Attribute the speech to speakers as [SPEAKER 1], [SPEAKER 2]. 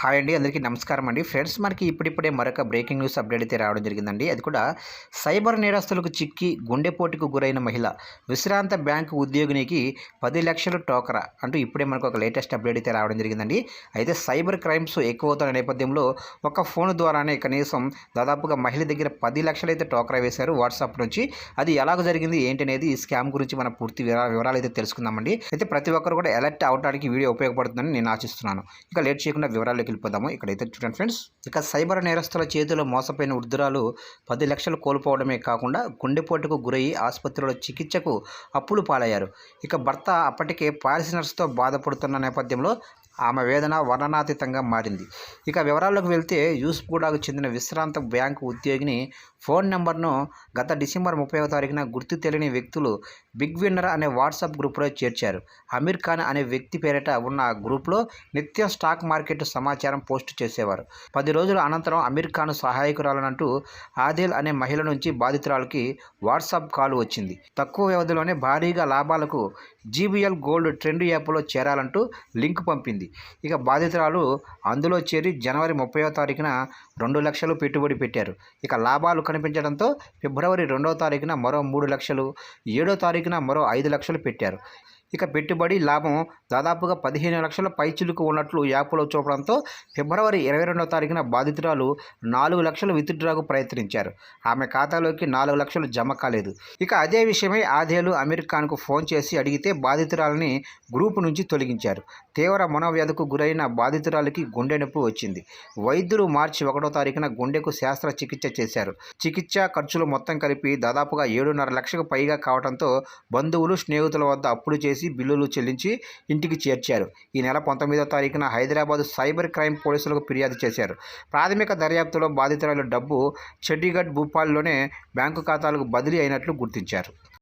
[SPEAKER 1] Hi అండి అందరికీ నమస్కారం అండి. ఫ్రెండ్స్ మనకి ఇప్పుడిప్పుడే మరొక బ్రేకింగ్ న్యూస్ అప్డేట్ అయితే రావడం జరిగిందండి. అది కూడా సైబర్ నేరస్తులకు చిక్కి గుండెపోటుకు గురైన మహిళ విశ్రాంత బ్యాంకు ఉద్యోగినికి పది లక్షలు టోకరా అంటూ ఇప్పుడే మనకు ఒక లేటెస్ట్ అప్డేట్ అయితే రావడం జరిగిందండి. అయితే సైబర్ క్రైమ్స్ ఎక్కువ అవుతున్న నేపథ్యంలో ఒక ఫోన్ ద్వారానే కనీసం దాదాపుగా మహిళ దగ్గర పది లక్షలు అయితే టోకరా వేశారు వాట్సాప్ నుంచి. అది ఎలాగ జరిగింది ఏంటి అనేది ఈ స్కామ్ గురించి మనం పూర్తి వివరాలు అయితే తెలుసుకుందామండి. అయితే ప్రతి ఒక్కరు కూడా అలర్ట్ అవడానికి వీడియో ఉపయోగపడుతుందని నేను ఆశిస్తున్నాను. ఇక లేట్ చేయకుండా వివరాలు వివరాల్లోకి వెళ్ళిపోదాము ఇక్కడైతే చూడండి ఫ్రెండ్స్ ఇక సైబర్ నేరస్తుల చేతిలో మోసపోయిన వృద్ధురాలు పది లక్షలు కోల్పోవడమే కాకుండా గుండెపోటుకు గురయ్యి ఆసుపత్రిలో చికిత్సకు అప్పులు పాలయ్యారు. ఇక భర్త అప్పటికే పారిసినర్స్తో బాధపడుతున్న నేపథ్యంలో ఆమె వేదన వర్ణనాతీతంగా మారింది. ఇక వివరాల్లోకి వెళ్తే యూస్పూడాకు చెందిన విశ్రాంత బ్యాంకు ఉద్యోగిని ఫోన్ నెంబర్ను గత డిసెంబర్ ముప్పైవ తారీఖున గుర్తు తెలియని వ్యక్తులు బిగ్ విన్నర్ అనే వాట్సాప్ గ్రూప్లో చేర్చారు. అమీర్ ఖాన్ అనే వ్యక్తి పేరిట ఉన్న ఆ గ్రూప్లో నిత్యం స్టాక్ మార్కెట్ సమాచారం పోస్ట్ చేసేవారు. పది రోజుల అనంతరం అమీర్ ఖాన్ సహాయకురాలనంటూ ఆదిల్ అనే మహిళ నుంచి బాధితురాలకి వాట్సాప్ కాల్ వచ్చింది. తక్కువ వ్యవధిలోనే భారీగా లాభాలకు జీబీఎల్ గోల్డ్ ట్రెండ్ యాప్లో చేరాలంటూ లింక్ పంపింది. ఇక బాధితురాలు అందులో చేరి జనవరి ముప్పైవ తారీఖున రెండు లక్షలు పెట్టుబడి పెట్టారు. ఇక లాభాలు కనిపించడంతో ఫిబ్రవరి రెండో తారీఖున మరో మూడు లక్షలు ఏడో తారీఖున మరో ఐదు లక్షలు పెట్టారు. ఇక పెట్టుబడి లాభం దాదాపుగా పదిహేను లక్షల పైచిలుకు ఉన్నట్లు యాప్లో చూపడంతో ఫిబ్రవరి ఇరవై రెండవ తారీఖున బాధితురాలు నాలుగు లక్షలు విత్డ్రాకు ప్రయత్నించారు. ఆమె ఖాతాలోకి నాలుగు లక్షలు జమ కాలేదు. ఇక అదే విషయమై ఆదేలు అమీర్ ఖాన్కు ఫోన్ చేసి అడిగితే బాధితురాలని గ్రూపు నుంచి తొలగించారు. తీవ్ర మనోవ్యాధికు గురైన బాధితురాలికి గుండె నొప్పి వచ్చింది. వైద్యులు మార్చి ఒకటో తారీఖున గుండెకు శాస్త్ర చికిత్స చేశారు. చికిత్స ఖర్చులు మొత్తం కలిపి దాదాపుగా ఏడున్నర లక్షకు పైగా కావడంతో బంధువులు స్నేహితుల వద్ద అప్పులు చేసి బిల్లులు చెల్లించి ఇంటికి చేర్చారు. ఈ నెల పంతొమ్మిదో తారీఖున హైదరాబాద్ సైబర్ క్రైమ్ పోలీసులకు ఫిర్యాదు చేశారు. ప్రాథమిక దర్యాప్తులో బాధితురాలు డబ్బు చండీగఢ్ భూపాల్లోనే బ్యాంకు ఖాతాలకు బదిలీ అయినట్లు గుర్తించారు.